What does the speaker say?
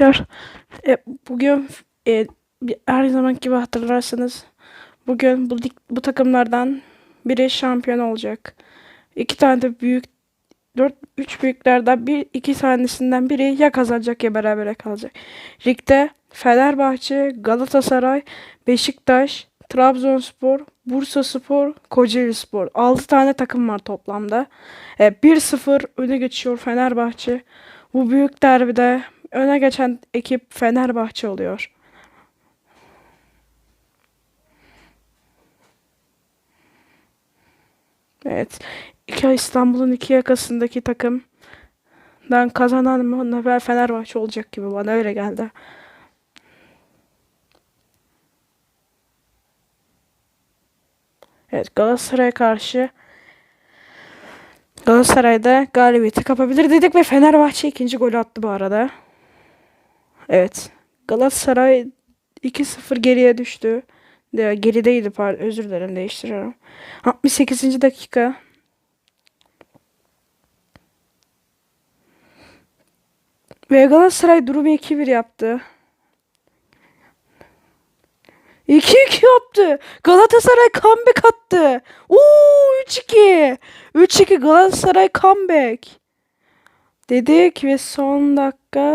arkadaşlar. E, bugün e, her zaman gibi hatırlarsınız. Bugün bu, bu takımlardan biri şampiyon olacak. İki tane de büyük dört üç büyüklerden bir iki tanesinden biri ya kazanacak ya berabere kalacak. Ligde Fenerbahçe, Galatasaray, Beşiktaş, Trabzonspor, Bursaspor, Kocaelispor. 6 tane takım var toplamda. E, 1-0 öne geçiyor Fenerbahçe. Bu büyük derbide öne geçen ekip Fenerbahçe oluyor. Evet. İki İstanbul'un iki yakasındaki takımdan kazanan ve Fenerbahçe olacak gibi bana öyle geldi. Evet Galatasaray'a karşı Galatasaray'da galibiyeti kapabilir dedik ve Fenerbahçe ikinci golü attı bu arada. Evet. Galatasaray 2-0 geriye düştü. De, gerideydi pardon özür dilerim değiştiriyorum. 68. dakika. Ve Galatasaray durumu 2-1 yaptı. 2-2 yaptı. Galatasaray comeback attı. Oo 3-2. 3-2 Galatasaray comeback. Dedik ve son dakika